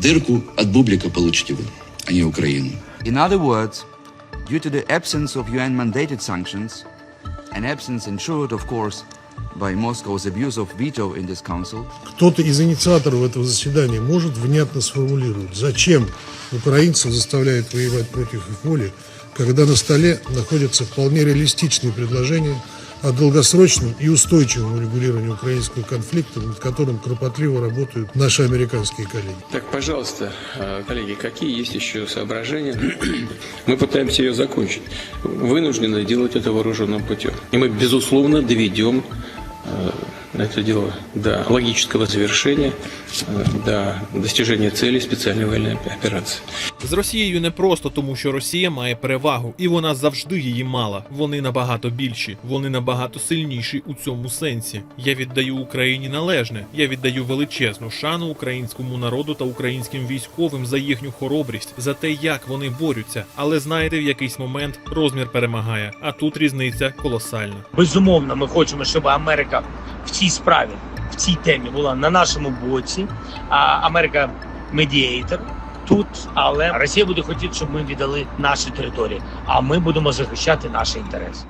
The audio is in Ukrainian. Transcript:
Дырку от бублика получите вы, а не Украину. In other words, due to the absence of UN mandated sanctions, an absence ensured, of course, by Moscow's abuse of veto in this council, Кто-то из инициаторов этого заседания может внятно сформулировать, зачем украинцев заставляют воевать против их воли, когда на столе находятся вполне реалистичные предложения о долгосрочном и устойчивом урегулировании украинского конфликта, над которым кропотливо работают наши американские коллеги. Так, пожалуйста, э, коллеги, какие есть еще соображения? Мы пытаемся ее закончить. Вынуждены делать это вооруженным путем. И мы, безусловно, доведем э, это дело до логического завершения, э, до достижения цели специальной военной операции. З Росією не просто тому, що Росія має перевагу, і вона завжди її мала. Вони набагато більші, вони набагато сильніші у цьому сенсі. Я віддаю Україні належне. Я віддаю величезну шану українському народу та українським військовим за їхню хоробрість, за те, як вони борються. Але знаєте, в якийсь момент розмір перемагає, а тут різниця колосальна. Безумовно, ми хочемо, щоб Америка в цій справі, в цій темі була на нашому боці. А Америка медіатор тут, але Росія буде хотіти, щоб ми віддали наші території. А ми будемо захищати наші інтереси.